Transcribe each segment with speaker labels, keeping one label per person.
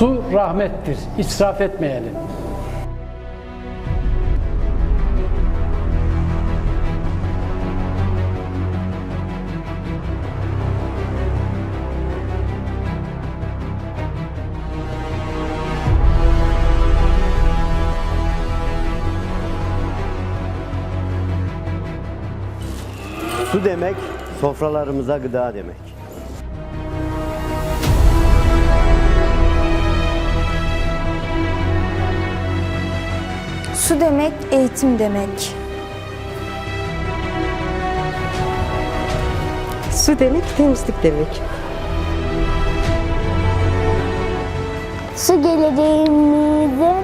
Speaker 1: Su rahmettir. İsraf etmeyelim.
Speaker 2: Su demek sofralarımıza gıda demek.
Speaker 3: Su demek eğitim demek.
Speaker 4: Su demek temizlik demek.
Speaker 5: Su geleceğimize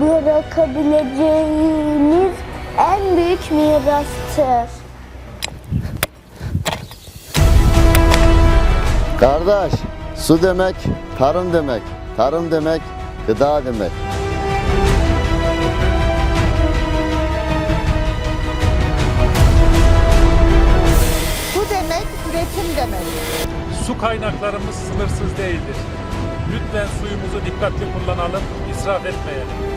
Speaker 5: bırakabileceğimiz en büyük mirastır.
Speaker 6: Kardeş, su demek tarım demek. Tarım demek gıda demek.
Speaker 7: Üretim demek.
Speaker 8: Su kaynaklarımız sınırsız değildir. Lütfen suyumuzu dikkatli kullanalım, israf etmeyelim.